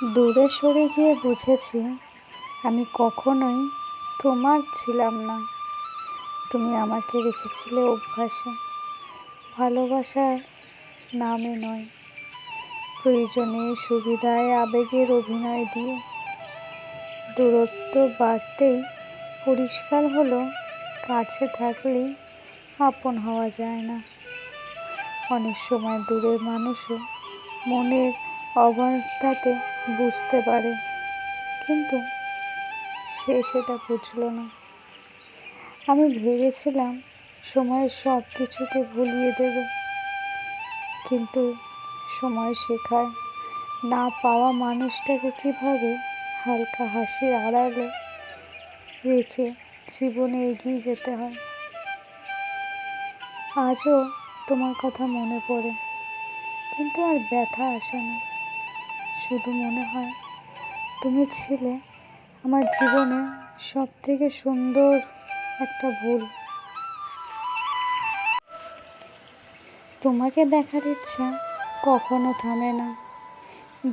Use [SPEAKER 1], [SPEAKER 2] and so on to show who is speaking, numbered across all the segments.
[SPEAKER 1] দূরে সরে গিয়ে বুঝেছি আমি কখনোই তোমার ছিলাম না। তুমি আমাকে রেখেছিলে অভ্যাসে, ভালোবাসার নামে নয়। প্রয়োজনে সুবিধায়, আবেগের অভিনয় দিয়ে। দূরত্ব বাড়তেই পরিষ্কার হলো, কাছে থাকলেই আপন হওয়া যায় না। অনেক সময় দূরের মানুষও মনের অবস্থাতে বুঝতে পারে, কিন্তু সে সেটা বুঝলো না। আমি ভেবেছিলাম সময়ের সব কিছুকে ভুলিয়ে দেবে, কিন্তু সময় শেখায়। না পাওয়া মানুষটাকে কীভাবে হালকা হাসি আড়ালে রেখে জীবনে এগিয়ে যেতে হয়? আজও তোমার কথা মনে পড়ে, কিন্তু আর ব্যথা আসে না। শুধু মনে হয় তুমি ছিলে আমার জীবনে সব থেকে সুন্দর একটা ভুল। তোমাকে দেখার ইচ্ছা কখনো থামে না।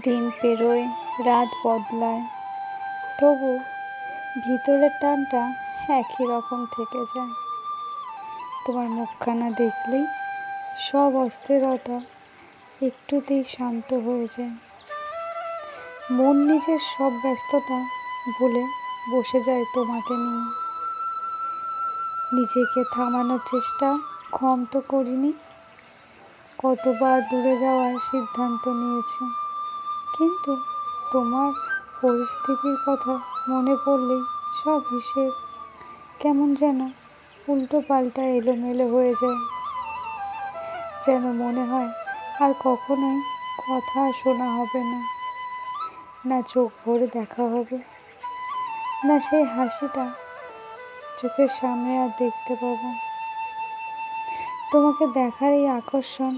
[SPEAKER 1] দিন পেরোয়, রাত বদলায়, তবু ভিতরের টানটা একই রকম থেকে যায়। তোমার মুখখানা দেখলেই সব অস্থিরতা একটুতেই শান্ত হয়ে যায়। মন নিজের সব ব্যস্ততা ভুলে বসে যায় তোমাকে নিয়ে। নিজেকে থামানোর চেষ্টা কম তো করিনি, কতবার দূরে যাওয়ার সিদ্ধান্ত নিয়েছি। কিন্তু তোমার পরিস্থিতির কথা মনে পড়লেই সব হিসেব কেমন যেন উল্টো পাল্টা এলোমেলো হয়ে যায়। যেন মনে হয় আর কখনোই কথা শোনা হবে না। না চোখ ভরে দেখা হবে, না সেই হাসিটা চোখের সামনে আর দেখতে পাবো। তোমাকে দেখার এই আকর্ষণ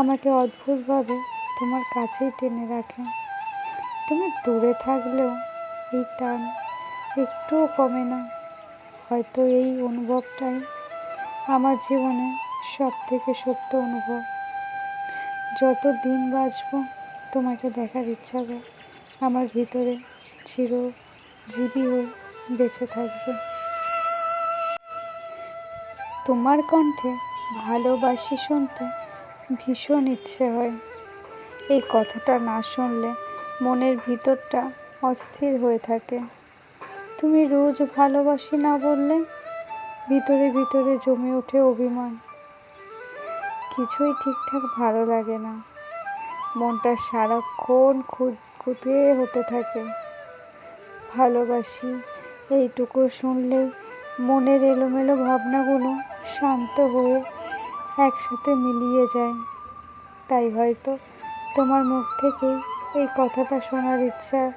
[SPEAKER 1] আমাকে অদ্ভুতভাবে তোমার কাছেই টেনে রাখে। তুমি দূরে থাকলেও এই টান একটুও কমে না। হয়তো এই অনুভবটাই আমার জীবনে সব থেকে সত্য অনুভব। যত দিন বাঁচব, তোমাকে দেখার ইচ্ছা আমার ভিতরে চিরজীবী হয়ে বেঁচে থাকবে। তোমার কণ্ঠে ভালোবাসি শুনতে ভীষণ ইচ্ছে হয়। এই কথাটা না শুনলে মনের ভিতরটা অস্থির হয়ে থাকে। তুমি রোজ ভালোবাসি না বললে ভিতরে ভিতরে জমে ওঠে অভিমান। কিছুই ঠিকঠাক ভালো লাগে না। মনটা সারাক্ষণ খুঁতখুঁতে হতে থাকে। ভালোবাসি, এইটুকু শুনলেই মনের এলোমেলো ভাবনাগুলো শান্ত হয়ে একসাথে মিলিয়ে যায়। তাই হয়তো তোমার মুখ থেকেই এই কথাটা শোনার ইচ্ছার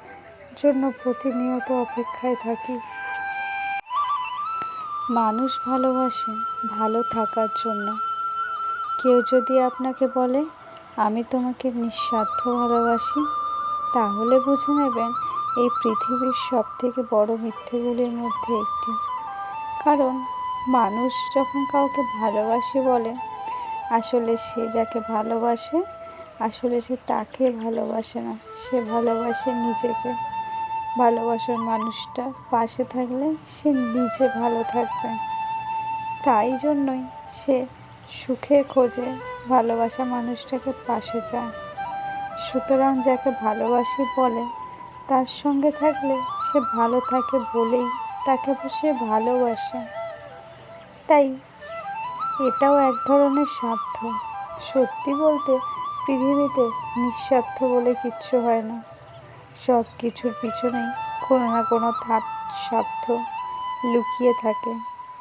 [SPEAKER 1] জন্য প্রতিনিয়ত অপেক্ষায় থাকি। মানুষ ভালোবাসে ভালো থাকার জন্য। কেউ যদি আপনাকে বলে, আমি তোমাকে নিঃস্বার্থ ভালোবাসি তাহলে বুঝে নেবেন এই পৃথিবীর সব থেকে বড় মিথ্যেগুলির মধ্যে একটি। কারণ মানুষ যখন কাউকে ভালোবাসে বলে, আসলে সে যাকে ভালোবাসে, আসলে সে তাকে ভালোবাসে না, সে ভালোবাসে নিজেকে। ভালোবাসার মানুষটা পাশে থাকলে সে নিজে ভালো থাকবে। তাই জন্যই সে সুখের খোঁজে ভালোবাসা মানুষটাকে পাশে চায়। সুতরাং যাকে ভালোবাসি বলে, তার সঙ্গে থাকলে সে ভালো থাকে বলেই তাকে সে ভালোবাসে। তাই এটাও এক ধরনের স্বার্থ সত্যি বলতে পৃথিবীতে নিঃস্বার্থ বলে কিচ্ছু হয় না। সব কিছুর পিছনেই কোনো না কোনো থাট স্বার্থ লুকিয়ে থাকে,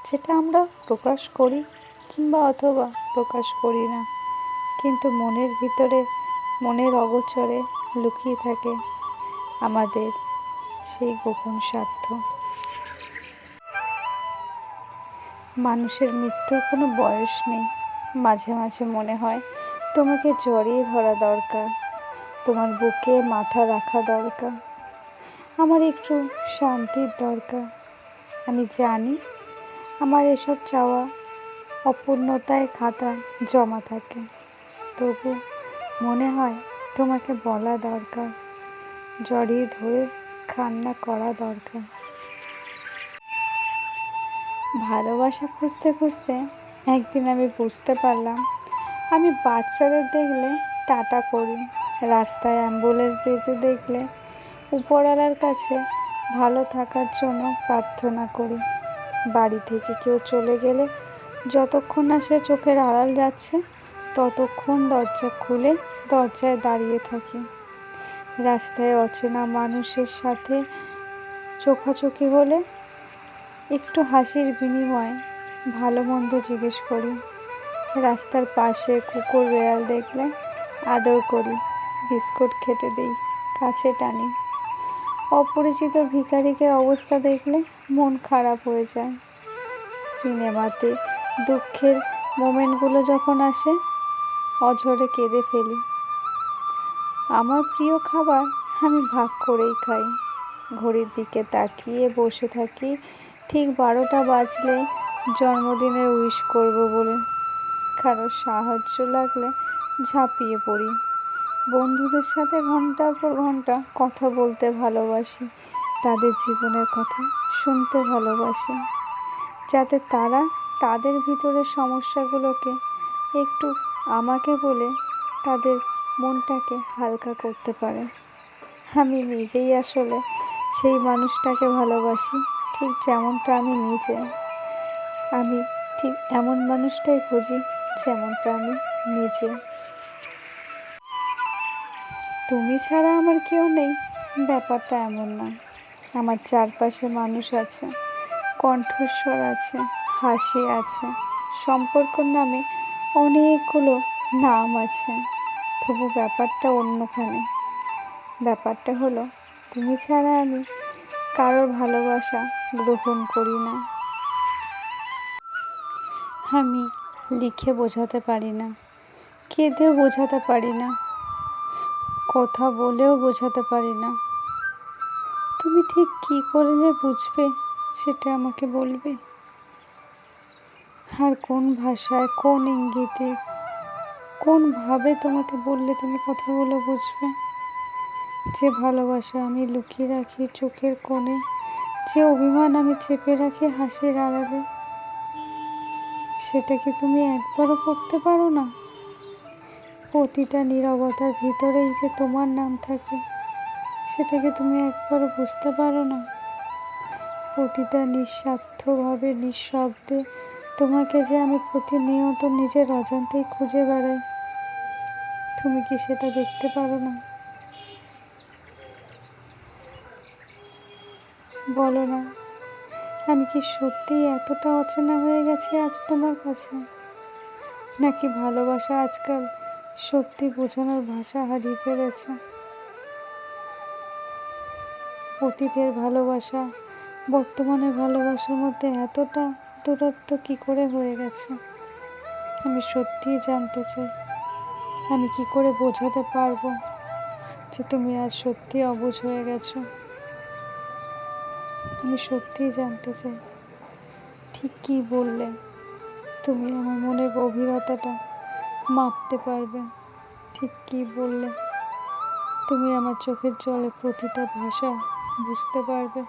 [SPEAKER 1] যেটা আমরা প্রকাশ করি কিংবা অথবা প্রকাশ করি না। কিন্তু মনের ভিতরে মনের অগোচরে লুকিয়ে থাকে আমাদের সেই গোপন স্বার্থ। মানুষের মৃত্যুর কোনো বয়স নেই, মাঝে মাঝে মনে হয় তোমাকে জড়িয়ে ধরা দরকার, তোমার বুকে মাথা রাখা দরকার, আমার একটু শান্তির দরকার। আমি জানি আমার এসব চাওয়া অপূর্ণতায় খাতা জমা থাকে, তবু মনে হয় তোমাকে বলা দরকার, জড়িয়ে ধরে কান্না করা দরকার। ভালোবাসা খুঁজতে খুঁজতে একদিন আমি বুঝতে পারলাম, আমি বাচ্চাদের দেখলে টাটা করি, রাস্তায় অ্যাম্বুলেন্স দিতে দেখলে উপরওয়ালার কাছে ভালো থাকার জন্য প্রার্থনা করি। বাড়ি থেকে কেউ চলে গেলে যতক্ষণ না সে চোখের আড়াল যাচ্ছে, ততক্ষণ দরজা খুলে দরজায় দাঁড়িয়ে থাকি। রাস্তায় অচেনা মানুষের সাথে চোখাচোখি হলে একটু হাসির বিনিময়ে ভালো মন্দ জিজ্ঞেস করি, রাস্তার পাশে কুকুর বেড়াল দেখলে আদর করি, বিস্কুট খেতে দিই, কাছে টানি। অপরিচিত ভিখারিকে অবস্থা দেখলে মন খারাপ হয়ে যায়। সিনেমাতে দুঃখের মোমেন্টগুলো যখন আসে, অঝরে কেঁদে ফেলি। আমার প্রিয় খাবার আমি ভাগ করেই খাই। ঘড়ির দিকে তাকিয়ে বসে থাকি, ঠিক বারোটা বাজলে জন্মদিনের উইশ করব বলে। কারও সাহায্য লাগলে ঝাঁপিয়ে পড়ি। বন্ধুদের সাথে ঘণ্টার পর ঘণ্টা কথা বলতে ভালোবাসি, তাদের জীবনের কথা শুনতে ভালোবাসি, যাতে তারা তাদের ভিতরের সমস্যাগুলোকে একটু আমাকে বলে তাদের মনটাকে হালকা করতে পারে। আমি নিজেই আসলে সেই মানুষটাকে ভালোবাসি, ঠিক যেমনটা আমি নিজে। আমি ঠিক এমন মানুষটাই খুঁজি যেমনটা আমি নিজে। তুমি ছাড়া আমার কেউ নেই, ব্যাপারটা এমন না। আমার চারপাশে মানুষ আছে, কণ্ঠস্বর আছে, হাসি আছে সম্পর্কর নামে অনেকগুলো নাম আছে। তবু ব্যাপারটা অন্যখানে। ব্যাপারটা হলো, তুমি ছাড়া আমি কারোর ভালোবাসা গ্রহণ করি না। আমি লিখে বোঝাতে পারি না, কেঁদেও বোঝাতে পারি না, কথা বলেও বোঝাতে পারি না। তুমি ঠিক কী করলে বুঝবে, সেটা আমাকে বলবে? আর কোন ভাষায়, কোন ইঙ্গিতে কোনভাবে তোমাকে বললে তুমি কথাগুলো বুঝবে? যে ভালোবাসা আমি লুকিয়ে রাখি চোখের কোণে, যে অভিমান আমি চেপে রাখি হাসির আড়ালে, সেটা কি তুমি একবারও করতে পারো না? প্রতিটা নিরবতার ভিতরেই যে তোমার নাম থাকে সেটাকে তুমি একবারও বুঝতে পারো না? প্রতিটা নিঃস্বার্থভাবে, নিঃশব্দে তোমাকে যে আমি প্রতিনিয়ত নিজের অজান্তেই খুঁজে বেড়াই, তুমি কি সেটা দেখতে পারো না? বলো না, আমি কি সত্যিই এতটা অচেনা হয়ে গেছি আজ তোমার কাছে? নাকি ভালোবাসা আজকাল সত্যি বোঝানোর ভাষা হারিয়ে ফেলেছে? অতীতের ভালোবাসা বর্তমানের ভালোবাসার মধ্যে এতটা দূরত্ব কি করে হয়ে গেছে? আমি সত্যিই জানতে চাই। আমি কি করে বোঝাতে পারব যে তুমি আজ সত্যি অবুঝ হয়ে গেছো? আমি সত্যিই জানতে চাই। ঠিক কী বললে? তুমি আমার মনের গভীরতাটা মাপতে পারবে। ঠিক কী বললে? তুমি আমার চোখের জলে প্রতিটা ভাষা বুঝতে পারবে।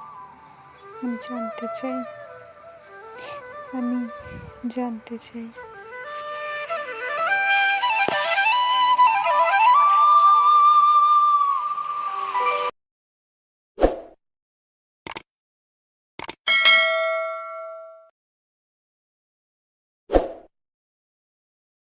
[SPEAKER 1] আমি জানতে চাই। আমি জানতে চাই।